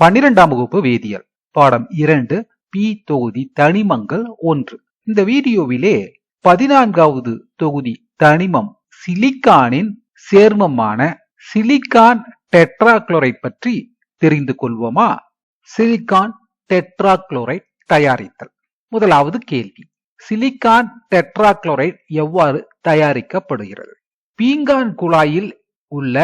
பன்னிரெண்டாம் வகுப்பு வேதியியல் பாடம் இரண்டு பி தொகுதி தனிமங்கள் ஒன்று. இந்த வீடியோவிலே பதினான்காவது தொகுதி தனிமம் சிலிக்கானின் சேர்மமான சிலிக்கான் டெட்ராக்ளோரைட் பற்றி தெரிந்து கொள்வோமா? சிலிக்கான் டெட்ராக்ளோரைட் தயாரித்தல். முதலாவது கேள்வி. சிலிக்கான் டெட்ராக்ளோரைட் எவ்வாறு தயாரிக்கப்படுகிறது? பீங்கான் குழாயில் உள்ள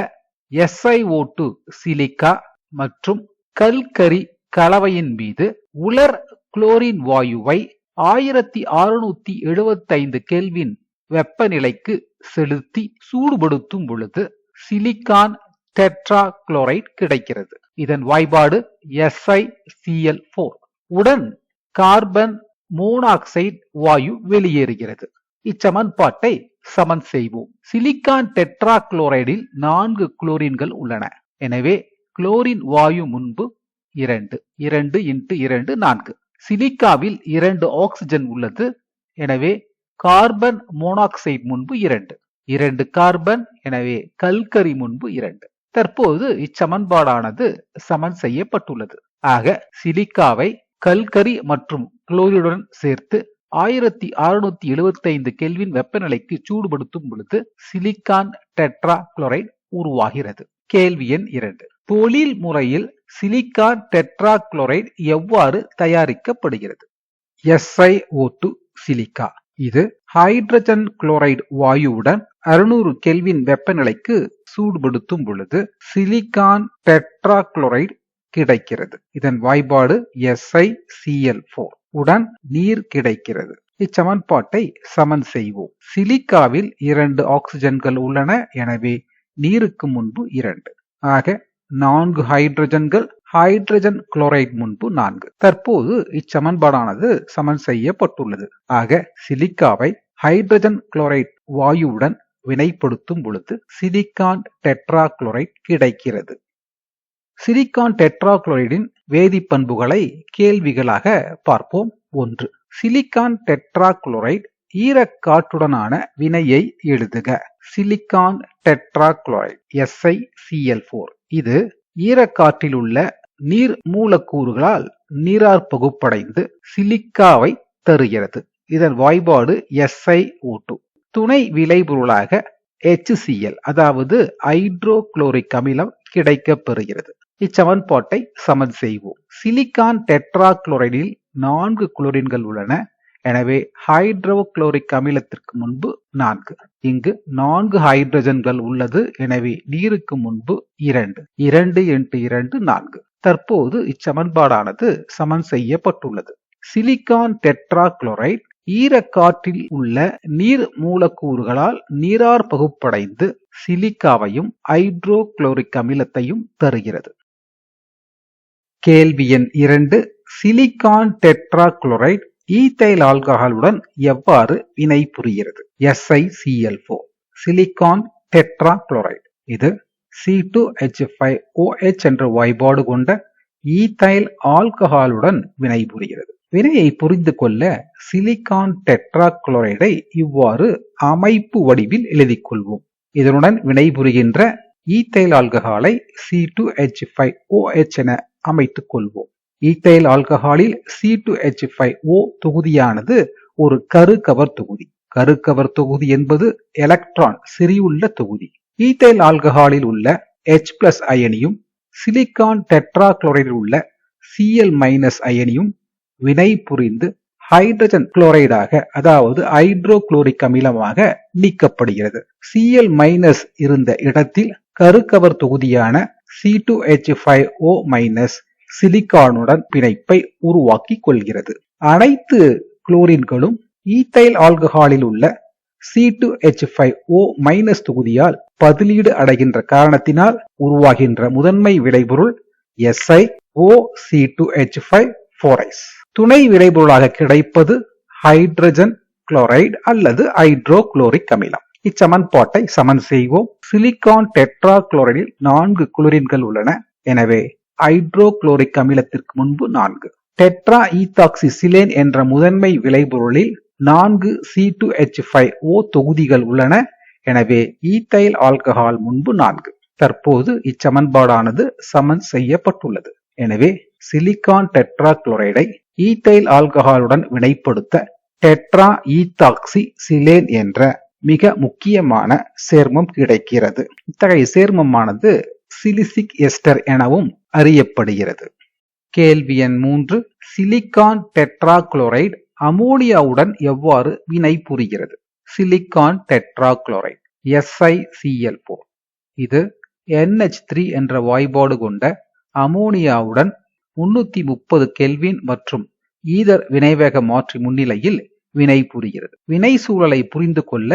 SiO2 சிலிக்கா மற்றும் கல்கரி கலவையின் மீது உலர் குளோரின் வாயுவை ஆயிரத்தி அறுநூத்தி எழுபத்தைந்து கெல்வின் வெப்பநிலைக்கு செலுத்தி சூடுபடுத்தும் பொழுது சிலிக்கான் டெட்ராக்ளோரைட் கிடைக்கிறது. இதன் வாய்பாடு எஸ்ஐ சிஎல் போர் உடன் கார்பன் மோனாக்சைடு வாயு வெளியேறுகிறது. இச்சமன்பாட்டை சமன் செய்வோம். சிலிக்கான் டெட்ராக்ளோரைடில் நான்கு குளோரின்கள் உள்ளன. எனவே குளோரின் வாயு முன்பு இரண்டு இரண்டு இன்ட்டு இரண்டு நான்கு. சிலிக்காவில் இரண்டு ஆக்சிஜன் உள்ளது. எனவே கார்பன் மோனாக்சைடு முன்பு இரண்டு இரண்டு கார்பன் எனவே கல்கரி முன்பு இரண்டு. தற்போது இச்சமன்பாடானது சமன் செய்யப்பட்டுள்ளது. ஆக சிலிக்காவை கல்கரி மற்றும் குளோரினுடன் சேர்த்து ஆயிரத்தி அறுநூத்தி எழுபத்தி ஐந்து கெல்வின் வெப்பநிலைக்கு சூடுபடுத்தும் பொழுது சிலிக்கான் டெட்ரா குளோரைட் உருவாகிறது. கேள்வி எண் இரண்டு. தொழில் முறையில் சிலிக்கான் டெட்ராக்ளோரைடு எவ்வாறு தயாரிக்கப்படுகிறது? எஸ்ஐ ஓட்டு சிலிக்கா. இது ஹைட்ரஜன் குளோரைடு வாயுவுடன் அறுநூறு கெல்வின் வெப்பநிலைக்கு சூடுபடுத்தும் பொழுது சிலிக்கான் டெட்ராக்ளோரைடு கிடைக்கிறது. இதன் வாய்பாடு எஸ்ஐ சிஎல் போர் உடன் நீர் கிடைக்கிறது. இச்சமன்பாட்டை சமன் செய்வோம். சிலிக்காவில் இரண்டு ஆக்சிஜன்கள் உள்ளன. எனவே நீருக்கு முன்பு இரண்டு. ஆக நான்கு ஹைட்ரஜன்கள் ஹைட்ரஜன் குளோரைட் முன்பு நான்கு. தற்போது இச்சமன்பாடானது சமன் செய்யப்பட்டுள்ளது. ஆக சிலிக்காவை ஹைட்ரஜன் குளோரைட் வாயுவுடன் வினைப்படுத்தும் பொழுது சிலிக்கான் டெட்ரா குளோரைட் கிடைக்கிறது. சிலிக்கான் டெட்ராக்ளோரைடின் வேதிப்பண்புகளை கேள்விகளாக பார்ப்போம். ஒன்று சிலிக்கான் டெட்ராக்ளோரைட் ஈரக்காற்றுடனான வினையை எழுதுக. சிலிக்கான் டெட்ராக்ளோரைட் SiCl4 இது ஈரக்காற்றில் உள்ள நீர் மூலக்கூறுகளால் நீரார் பகுப்படைந்து சிலிக்காவை தருகிறது. இதன் வாய்பாடு SiO2 துணை விளைபொருளாக HCl அதாவது ஹைட்ரோகுளோரிக் அமிலம் கிடைக்கப் பெறுகிறது இச்சமன்பாட்டை சமன் செய்வோம். சிலிக்கான் டெட்ராக்ளோரைடில் நான்கு குளோரின்கள் உள்ளன. எனவே ஹைட்ரோகுளோரிக் அமிலத்திற்கு முன்பு நான்கு இங்கு நான்கு ஹைட்ரஜன்கள் உள்ளது எனவே நீருக்கு முன்பு இரண்டு இரண்டு என்று இரண்டு நான்கு. தற்போது இச்சமன்பாடானது சமன் செய்யப்பட்டுள்ளது. சிலிக்கான் டெட்ராக்ளோரைட் ஈரக்காற்றில் உள்ள நீர் மூலக்கூறுகளால் நீரார் பகுப்படைந்து சிலிக்காவையும் ஹைட்ரோகுளோரிக் அமிலத்தையும் தருகிறது. கேள்வி எண் இரண்டு சிலிக்கான் டெட்ராக்ளோரைட் ஈத்தைல் ஆல்கஹாலுடன் எவ்வாறு வினை புரிகிறது? SiCl4 சிலிக்கான் டெட்ராக்ளோரைட் இது C2H5OH என்ற வாய்பாடு கொண்ட ஈத்தைல் ஆல்கஹாலுடன் வினைபுரிகிறது வினையை புரிந்து கொள்ள சிலிக்கான் டெட்ராக்ளோரைடை இவ்வாறு அமைப்பு வடிவில் எழுதிக் கொள்வோம். இதனுடன் வினைபுரிகின்ற ஈத்தைல் ஆல்கஹாலை C2H5OH என அமைத்துக் கொள்வோம். ஈத்தைல் ஆல்கஹாலில் C2H5O தொகுதியானது ஒரு கருக்கவர் தொகுதி. கருக்கவர் தொகுதி என்பது எலக்ட்ரான் சிறியுள்ள தொகுதி. ஈத்தைல் ஆல்கஹாலில் உள்ள எச் பிளஸ் அயனியும் சிலிக்கான் டெட்ராக்ளோரைடில் உள்ள சிஎல் மைனஸ் அயனியும் வினை புரிந்து ஹைட்ரஜன் குளோரைடாக அதாவது ஹைட்ரோகுளோரிக் அமிலமாக நீக்கப்படுகிறது. சிஎல் மைனஸ் இருந்த இடத்தில் கருக்கவர் தொகுதியான C2H5O மைனஸ் சிலிக்கானுடன் பிணைப்பை உருவாக்கி கொள்கிறது அனைத்து குளோரின்களும் ஈத்தைல் ஆல்கஹாலில் உள்ள C2H5O மைனஸ் தொகுதியால் பதிலீடு அடைகின்ற காரணத்தினால் உருவாகின்ற முதன்மை விளைபொருள் SiO2H5 துணை விளைபொருளாக கிடைப்பது ஹைட்ரஜன் குளோரைடு அல்லது ஹைட்ரோகுளோரிக் அமிலம். இச்சமன்பாட்டை சமன் செய்வோம். சிலிக்கான் டெட்ராக்ளோரைடில் நான்கு குளோரின்கள் உள்ளன. எனவே ஹைட்ரோகுளோரிக் அமிலத்திற்கு முன்பு நான்கு. டெட்ரா ஈத்தாக்சிசிலேன் என்ற முதன்மை விளைபொருளில் நான்கு C2H5O தொகுதிகள் உள்ளன. எனவே ஈத்தைல் ஆல்கஹால் முன்பு நான்கு. தற்போது இச்சமன்பாடானது சமன் செய்யப்பட்டுள்ளது. எனவே சிலிக்கான் டெட்ராக்ளோரைடை ஈத்தைல் ஆல்கஹாலுடன் வினைப்படுத்த டெட்ரா ஈத்தாக்சி சிலேன் என்ற மிக முக்கியமான சேர்மம் கிடைக்கிறது. இத்தகைய சேர்மமானது சிலிசிக் எஸ்டர் எனவும் அறியப்படுகிறது. கேள்வி எண் மூன்று சிலிக்கான் டெட்ராக்ளோரைடு அமோனியாவுடன் எவ்வாறு வினை புரிகிறது? சிலிக்கான் டெட்ராக்ளோரைடு எஸ்ஐசிஎல் போர் இது என்ஹெச் த்ரீ என்ற வாய்பாடு கொண்ட அமோனியாவுடன் 330 கெல்வின் மற்றும் ஈதர் வினைவேக மாற்றி முன்னிலையில் வினை புரிகிறது. வினை சூழலை புரிந்து கொள்ள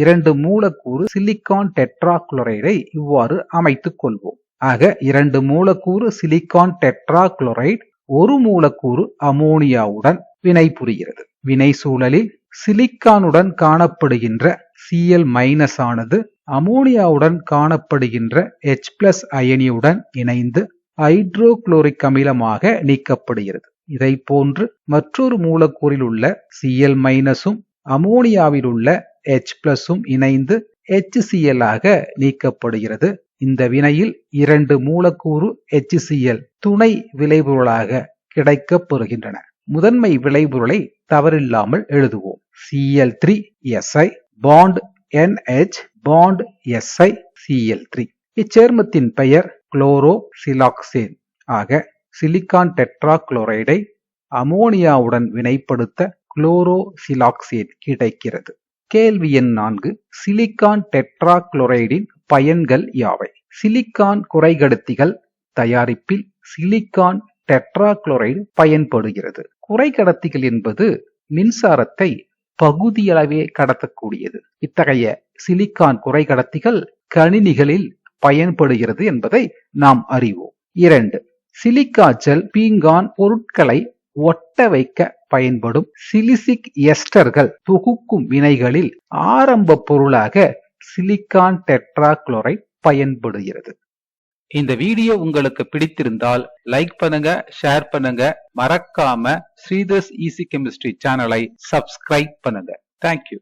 இரண்டு மூலக்கூறு சிலிக்கான் டெட்ராக்ளோரைடை இவ்வாறு அமைத்துக் கொள்வோம். ஆக இரண்டு மூலக்கூறு சிலிக்கான் டெட்ராக்ளோரைடு ஒரு மூலக்கூறு அமோனியாவுடன் வினை புரிகிறது வினை சூழலில் சிலிக்கானுடன் காணப்படுகின்ற சிஎல் மைனஸ் ஆனது அமோனியாவுடன் காணப்படுகின்ற எச் பிளஸ் அயனியுடன் இணைந்து ஹைட்ரோகுளோரிக் அமிலமாக நீக்கப்படுகிறது. இதை போன்று மற்றொரு மூலக்கூறில் உள்ள சிஎல் மைனஸும் அமோனியாவில் உள்ள எச் பிளஸும் இணைந்து HCl ஆக நீக்கப்படுகிறது. இந்த வினையில் இரண்டு மூலக்கூறு HCl துணை விளைபொருளாக கிடைக்கப் பெறுகின்றன முதன்மை விளைபொருளை தவறில்லாமல் எழுதுவோம். CL three SI bond NH bond Si Cl3 இச்சேர்மத்தின் பெயர் குளோரோ சிலாக்சேன் ஆக சிலிக்கான் டெட்ராக்ளோரைடை அமோனியாவுடன் வினைப்படுத்த குளோரோ சிலாக்சேன் கிடைக்கிறது. கேள்வி எண் நான்கு சிலிக்கான் டெட்ராக்ளோரைடின் பயன்கள் யாவை? சிலிக்கான் குறைகடத்திகள் தயாரிப்பில் சிலிக்கான் டெட்ராக்ளோரைடு பயன்படுகிறது. குறைகடத்திகள் என்பது மின்சாரத்தை பகுதியளவே கடத்தக்கூடியது. இத்தகைய சிலிக்கான் குறைகடத்திகள் கணினிகளில் பயன்படுகிறது என்பதை நாம் அறிவோம். இரண்டு சிலிக்கா ஜெல் பீங்கான் பொருட்களை ஒட்ட வைக்க பயன்படும் சிலிசிக் எஸ்டர்கள் தொகுக்கும் வினைகளில் ஆரம்ப பொருளாக சிலிக்கான் டெட்ராக்ளோரைட் பயன்படுகிறது. இந்த வீடியோ உங்களுக்கு பிடித்திருந்தால் லைக் பண்ணுங்க ஷேர் பண்ணுங்க. மறக்காம ஸ்ரீதர்ஸ் ஈசி கெமிஸ்ட்ரி சேனலை சப்ஸ்கிரைப் பண்ணுங்க. Thank you